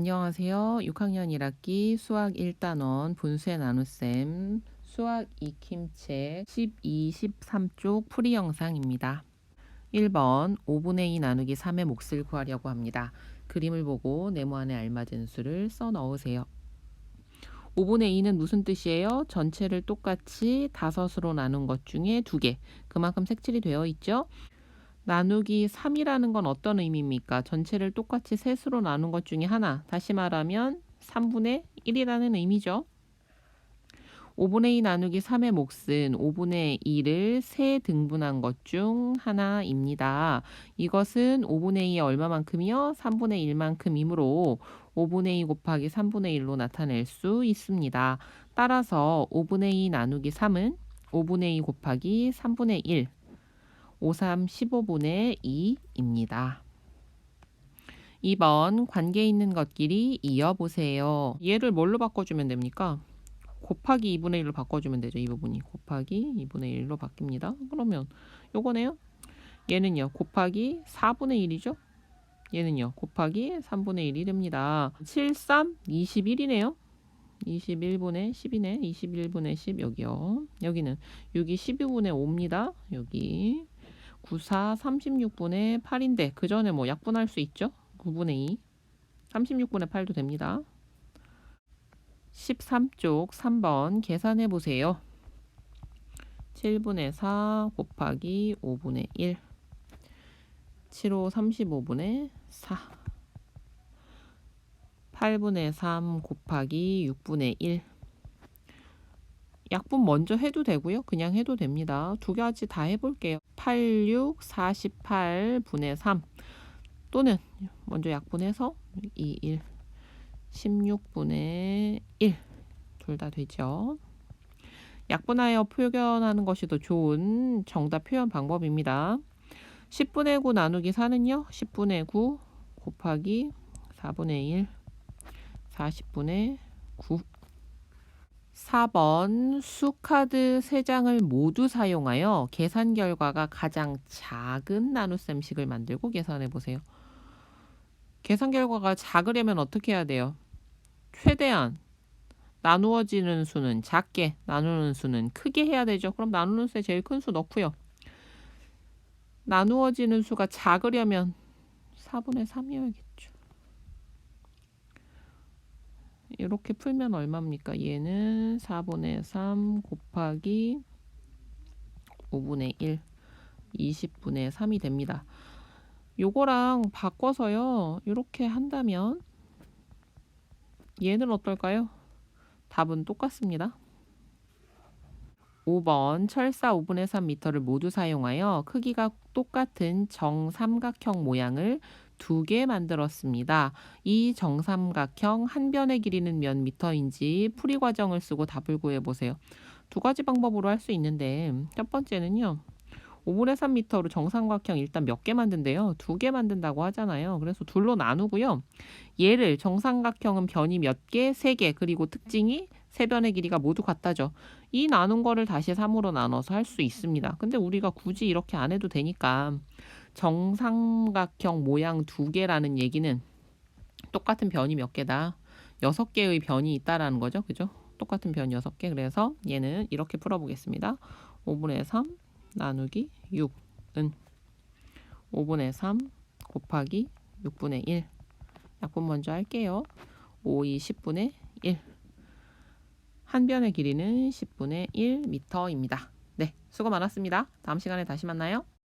안녕하세요. 6학년 1학기 수학 1단원 분수의 나눗셈 수학 익힘책 12, 13쪽 풀이 영상입니다. 1번 5분의 2 나누기 3의 몫을 구하려고 합니다. 그림을 보고 네모 안에 알맞은 수를 써 넣으세요. 5분의 2는 무슨 뜻이에요? 전체를 똑같이 다섯으로 나눈 것 중에 두 개. 그만큼 색칠이 되어 있죠? 나누기 3이라는 건 어떤 의미입니까? 전체를 똑같이 셋으로 나눈 것 중에 하나. 다시 말하면 3분의 1이라는 의미죠. 5분의 2 나누기 3의 몫은 5분의 2를 세 등분한 것 중 하나입니다. 이것은 5분의 2의 얼마만큼이요? 3분의 1만큼이므로 5분의 2 곱하기 3분의 1로 나타낼 수 있습니다. 따라서 5분의 2 나누기 3은 5분의 2 곱하기 3분의 1 5, 3, 15분의 2입니다. 2번 관계 있는 것끼리 이어보세요. 얘를 뭘로 바꿔주면 됩니까? 곱하기 2분의 1로 바꿔주면 되죠. 이 부분이 곱하기 2분의 1로 바뀝니다. 그러면 요거네요. 얘는요. 곱하기 4분의 1이죠. 얘는요. 곱하기 3분의 1이 됩니다. 7, 3, 21이네요. 21분의 10이네. 21분의 10 여기요. 여기는 6이 12분의 5입니다. 여기 94, 36분의 8인데 그 전에 뭐 약분할 수 있죠? 9분의 2, 36분의 8도 됩니다. 13쪽 3번 계산해 보세요. 7분의 4 곱하기 5분의 1 7호 35분의 4 8분의 3 곱하기 6분의 1 약분 먼저 해도 되고요. 그냥 해도 됩니다. 두 가지 다 해볼게요. 8, 6, 48 분의 3 또는 먼저 약분해서 2, 1, 16분의 1 둘 다 되죠. 약분하여 표현하는 것이 더 좋은 정답 표현 방법입니다. 10분의 9 나누기 4는요. 10분의 9 곱하기 4분의 1 40분의 9 4번 수카드 3장을 모두 사용하여 계산 결과가 가장 작은 나눗셈식을 만들고 계산해 보세요. 계산 결과가 작으려면 어떻게 해야 돼요? 최대한 나누어지는 수는 작게, 나누는 수는 크게 해야 되죠. 그럼 나누는 수에 제일 큰 수 넣고요. 나누어지는 수가 작으려면 4분의 3이어야겠죠. 이렇게 풀면 얼마입니까? 얘는 4분의 3 곱하기 5분의 1, 20분의 3이 됩니다. 요거랑 바꿔서요. 이렇게 한다면 얘는 어떨까요? 답은 똑같습니다. 5번 철사 5분의 3m를 모두 사용하여 크기가 똑같은 정삼각형 모양을 두 개 만들었습니다. 이 정삼각형 한 변의 길이는 몇 미터인지 풀이 과정을 쓰고 답을 구해 보세요. 두 가지 방법으로 할 수 있는데 첫 번째는요. 5분의 3m로 정삼각형 일단 몇 개 만든대요. 두 개 만든다고 하잖아요. 그래서 둘로 나누고요. 얘를 정삼각형은 변이 몇 개, 세 개, 그리고 특징이 세 변의 길이가 모두 같다죠. 이 나눈 거를 다시 3으로 나눠서 할 수 있습니다. 근데 우리가 굳이 이렇게 안 해도 되니까 정삼각형 모양 두 개라는 얘기는 똑같은 변이 몇 개다. 여섯 개의 변이 있다라는 거죠. 그죠? 똑같은 변 여섯 개. 그래서 얘는 이렇게 풀어보겠습니다. 5분의 3 나누기 6은 5분의 3 곱하기 6분의 1 약분 먼저 할게요. 5, 2, 10분의 1 한 변의 길이는 10분의 1m입니다. 네, 수고 많았습니다. 다음 시간에 다시 만나요.